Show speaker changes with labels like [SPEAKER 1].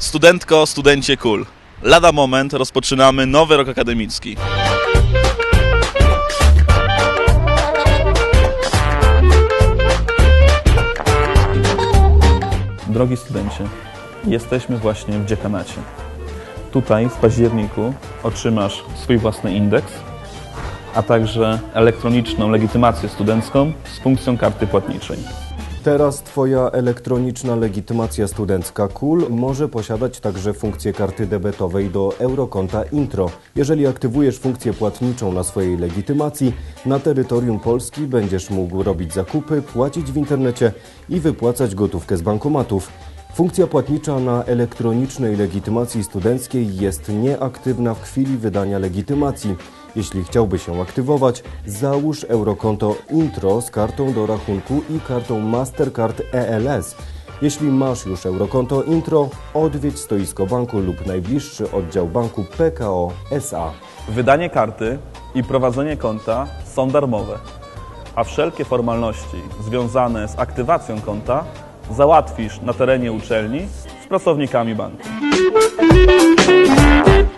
[SPEAKER 1] Studentko, studencie KUL. Lada moment rozpoczynamy nowy rok akademicki. Drogi studencie, jesteśmy właśnie w dziekanacie. Tutaj w październiku otrzymasz swój własny indeks, a także elektroniczną legitymację studencką z funkcją karty płatniczej.
[SPEAKER 2] Teraz Twoja elektroniczna legitymacja studencka KUL może posiadać także funkcję karty debetowej do eurokonta Intro. Jeżeli aktywujesz funkcję płatniczą na swojej legitymacji, na terytorium Polski będziesz mógł robić zakupy, płacić w internecie i wypłacać gotówkę z bankomatów. Funkcja płatnicza na elektronicznej legitymacji studenckiej jest nieaktywna w chwili wydania legitymacji. Jeśli chciałby się aktywować, załóż eurokonto Intro z kartą do rachunku i kartą Mastercard ELS. Jeśli masz już eurokonto Intro, odwiedź stoisko banku lub najbliższy oddział banku PKO SA.
[SPEAKER 1] Wydanie karty i prowadzenie konta są darmowe, a wszelkie formalności związane z aktywacją konta załatwisz na terenie uczelni z pracownikami banku.